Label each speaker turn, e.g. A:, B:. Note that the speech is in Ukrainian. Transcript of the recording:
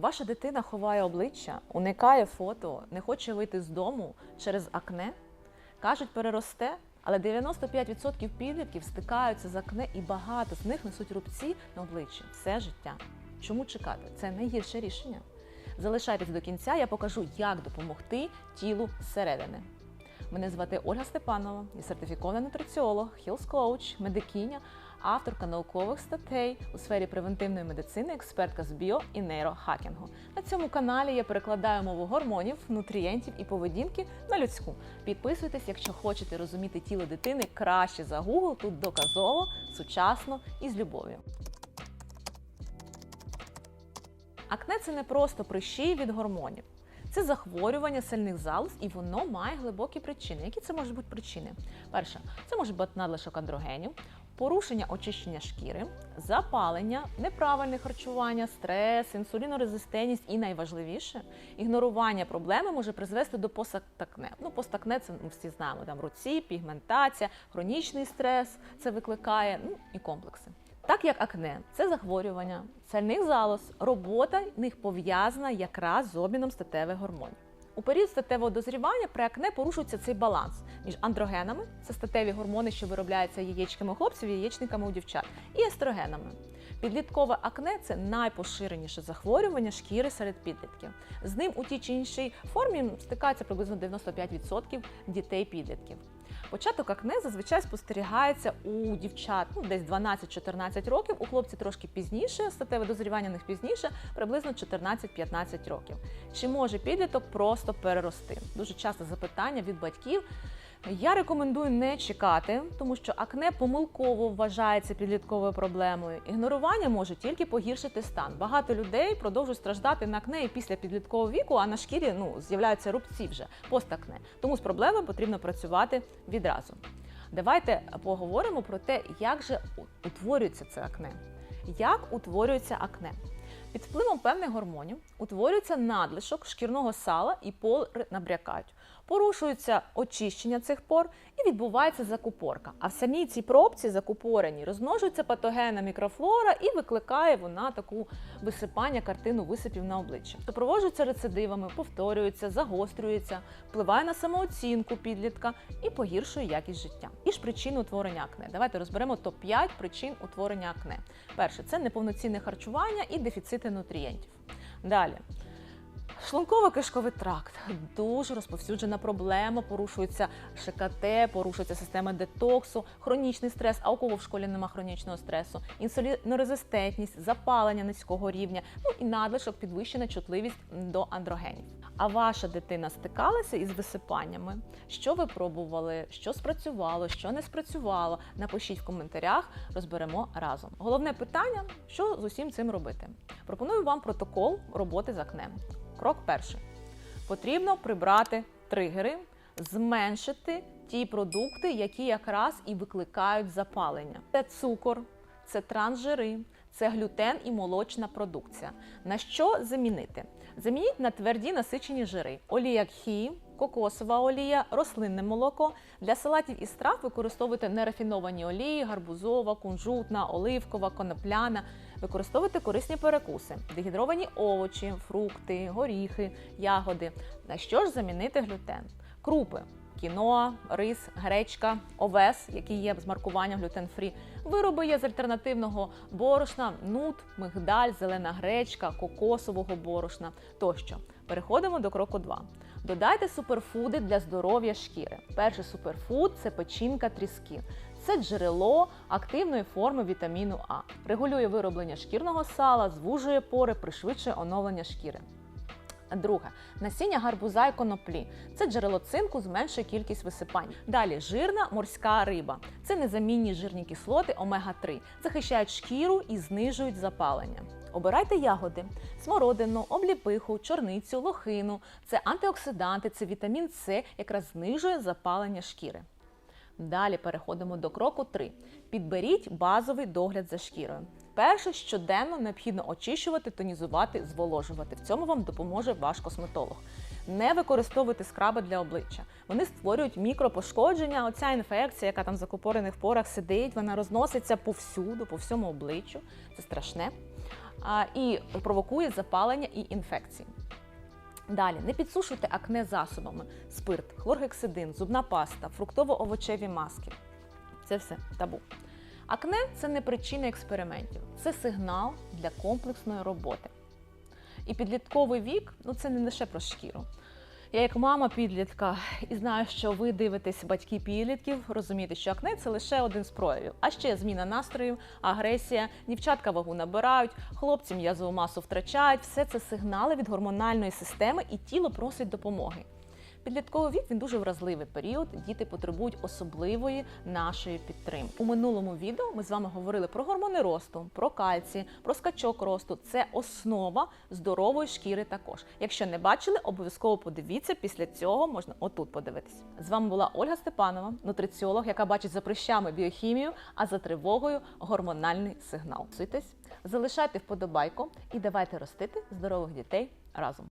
A: Ваша дитина ховає обличчя, уникає фото, не хоче вийти з дому через акне. Кажуть, переросте, але 95% підлітків стикаються з акне і багато з них несуть рубці на обличчі все життя. Чому чекати? Це найгірше рішення. Залишайтесь до кінця, я покажу, як допомогти тілу зсередини. Мене звати Ольга Степанова, я сертифікований нутриціолог, хілс коуч, медикиня, авторка наукових статей у сфері превентивної медицини, експертка з біо і нейрохакінгу. На цьому каналі я перекладаю мову гормонів, нутрієнтів і поведінки на людську. Підписуйтесь, якщо хочете розуміти тіло дитини краще за Google, тут доказово, сучасно і з любов'ю. Акне це не просто прищі від гормонів. Це захворювання сильних залоз, і воно має глибокі причини. Які це можуть бути причини? Перше, це може бути надлишок андрогенів, порушення очищення шкіри, запалення, неправильне харчування, стрес, інсулінорезистентність і найважливіше, ігнорування проблеми може призвести до постакне. Ну, постакне це ми всі знаємо. Там руці, пігментація, хронічний стрес це викликає, ну і комплекси. Так як акне це захворювання сальних залоз, робота них пов'язана якраз з обміном статевих гормонів. У період статевого дозрівання при акне порушується цей баланс між андрогенами, це статеві гормони, що виробляються яєчками хлопців, яєчниками у дівчат, і естрогенами. Підліткове акне це найпоширеніше захворювання шкіри серед підлітків. З ним у тій чи іншій формі стикається приблизно 95% дітей-підлітків. Початок акне зазвичай спостерігається у дівчат ну, десь 12-14 років, у хлопців трошки пізніше, статеве дозрівання в них пізніше, приблизно 14-15 років. Чи може підліток просто перерости? Дуже часто запитання від батьків. Я рекомендую не чекати, тому що акне помилково вважається підлітковою проблемою. Ігнорування може тільки погіршити стан. Багато людей продовжують страждати на акне і після підліткового віку, а на шкірі ну, з'являються рубці вже постакне. Тому з проблемою потрібно працювати відразу. Давайте поговоримо про те, як же утворюється це акне. Як утворюється акне? Під впливом певних гормонів утворюється надлишок шкірного сала і пори набрякають. Порушується очищення цих пор і відбувається закупорка. А в самій цій пробці закупореній розмножується патогенна мікрофлора і викликає вона таку висипання картину висипів на обличчя. Супроводжується рецидивами, повторюється, загострюється, впливає на самооцінку підлітка і погіршує якість життя. І ж причини утворення акне. Давайте розберемо топ-5 причин утворення акне. Перше це неповноцінне харчування і дефіцити нутрієнтів. Далі. Шлунково-кишковий тракт дуже розповсюджена проблема. Порушується ШКТ, порушується система детоксу, хронічний стрес. А у кого в школі нема хронічного стресу, інсулінорезистентність, запалення низького рівня, ну і надлишок, підвищена чутливість до андрогенів. А ваша дитина стикалася із висипаннями? Що ви пробували? Що спрацювало, що не спрацювало? Напишіть в коментарях, розберемо разом. Головне питання: що з усім цим робити? Пропоную вам протокол роботи з акнем. Крок перший. Потрібно прибрати тригери, зменшити ті продукти, які якраз і викликають запалення. Це цукор, це трансжири, це глютен і молочна продукція. На що замінити? Замініть на тверді насичені жири, олія кхі, кокосова олія, рослинне молоко. Для салатів і страв використовуйте нерафіновані олії, гарбузова, кунжутна, оливкова, конопляна. Використовуйте корисні перекуси, дегідровані овочі, фрукти, горіхи, ягоди. На що ж замінити глютен? Крупи. Кіноа, рис, гречка, овес, який є з маркуванням глютен-фрі, вироби є з альтернативного борошна, нут, мигдаль, зелена гречка, кокосового борошна тощо. Переходимо до кроку 2. Додайте суперфуди для здоров'я шкіри. Перший суперфуд це печінка тріски. Це джерело активної форми вітаміну А. Регулює вироблення шкірного сала, звужує пори, пришвидшує оновлення шкіри. Друге насіння гарбуза і коноплі. Це джерело цинку, зменшує кількість висипань. Далі жирна морська риба. Це незамінні жирні кислоти омега-3, захищають шкіру і знижують запалення. Обирайте ягоди, смородину, обліпиху, чорницю, лохину. Це антиоксиданти, це вітамін С, якраз знижує запалення шкіри. Далі переходимо до кроку 3. Підберіть базовий догляд за шкірою. Перше, щоденно необхідно очищувати, тонізувати, зволожувати. В цьому вам допоможе ваш косметолог. Не використовуйте скраби для обличчя. Вони створюють мікропошкодження. Оця інфекція, яка там в закупорених порах сидить, вона розноситься повсюду, по всьому обличчю. Це страшне. і провокує запалення і інфекції. Далі не підсушуйте акне засобами: спирт, хлоргексидин, зубна паста, фруктово-овочеві маски. Це все табу. Акне це не причина експериментів, це сигнал для комплексної роботи. І підлітковий вік ну це не лише про шкіру. Я як мама підлітка і знаю, що ви дивитесь батьки підлітків, розумієте, що акне це лише один з проявів. А ще зміна настроїв, агресія, дівчатка вагу набирають, хлопці м'язову масу втрачають. Все це сигнали від гормональної системи, і тіло просить допомоги. Підлітковий вік він дуже вразливий період. Діти потребують особливої нашої підтримки. У минулому відео ми з вами говорили про гормони росту, про кальцій, про скачок росту. Це основа здорової шкіри. Також, якщо не бачили, обов'язково подивіться. Після цього можна отут подивитись. З вами була Ольга Степанова, нутриціолог, яка бачить за прищами біохімію, а за тривогою гормональний сигнал. Суйтесь, залишайте вподобайку і давайте ростити здорових дітей разом.